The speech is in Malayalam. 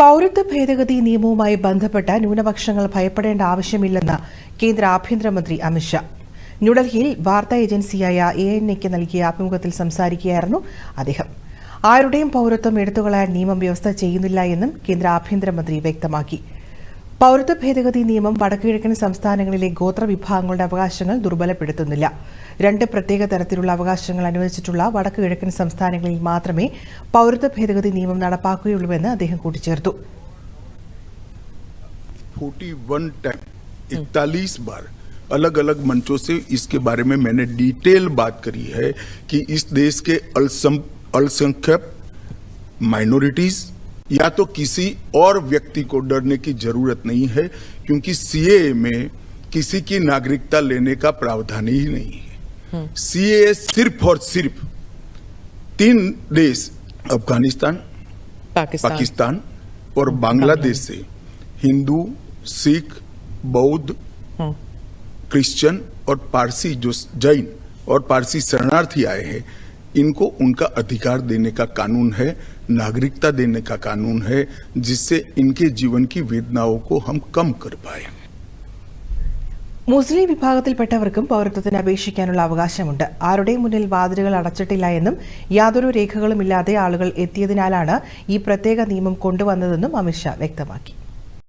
പൌരത്വ ഭേദഗതി നിയമവുമായി ബന്ധപ്പെട്ട ന്യൂനപക്ഷങ്ങൾ ഭയപ്പെടേണ്ട ആവശ്യമില്ലെന്ന് കേന്ദ്ര ആഭ്യന്തരമന്ത്രി അമിത്ഷാ ന്യൂഡൽഹിയിൽ വാർത്താ ഏജൻസിയായ എ എൻ എക്ക് നൽകിയ അഭിമുഖത്തിൽ സംസാരിക്കുകയായിരുന്നു അദ്ദേഹം. ആരുടെയും പൌരത്വം എടുത്തുകളയാൻ നിയമം വ്യവസ്ഥ ചെയ്യുന്നില്ല എന്നും കേന്ദ്ര ആഭ്യന്തരമന്ത്രി വ്യക്തമാക്കി. പൌരത്വ ഭേദഗതി നിയമം വടക്കുകിഴക്കൻ സംസ്ഥാനങ്ങളിലെ ഗോത്രവിഭാഗങ്ങളുടെ അവകാശങ്ങൾ ദുർബലപ്പെടുത്തുന്നില്ല രണ്ട് പ്രത്യേക തരത്തിലുള്ള അവകാശങ്ങൾ അനുവദിച്ചിട്ടുള്ള വടക്കു കിഴക്കൻ സംസ്ഥാനങ്ങളിൽ മാത്രമേ പൌരത്വ ഭേദഗതി നിയമം നടപ്പാക്കുകയുള്ളൂവെന്ന് അദ്ദേഹം കൂട്ടിച്ചേർത്തു 41 टाइम इकतालीस बार अलग अलग मंचों से इसके बारे में मैंने डिटेल बात करी है कि इस देश के अल्सम- अल्पसंख्यक माइनॉरिटीज या तो किसी और व्यक्ति को डरने की ज़रूरत नहीं है क्योंकि सीए में किसी की नागरिकता लेने का प्रावधान ही नहीं है। सीए सिर्फ़ और सिर्फ़ तीन देश अफ़गानिस्तान पाकिस्तान। पाकिस्तान और बांग्लादेश से हिंदू सिख बौद्ध क्रिश्चियन और पारसी जो जैन और पारसी शरणार्थी आए हैं इनको उनका अधिकार देने का कानून है नागरिकता देने का कानून है जिससे इनके जीवन की वेदनाओं को हम कम कर पाए മുസ്ലിം വിഭാഗത്തിൽപ്പെട്ടവർക്കും പൌരത്വത്തിന് അപേക്ഷിക്കാനുള്ള അവകാശമുണ്ട് ആരുടെയും മുന്നിൽ വാതിലുകൾ അടച്ചിട്ടില്ല എന്നും യാതൊരു രേഖകളുമില്ലാതെ ആളുകൾ എത്തിയതിനാലാണ് ഈ പ്രത്യേക നിയമം കൊണ്ടുവന്നതെന്നും അമിത്ഷാ വ്യക്തമാക്കി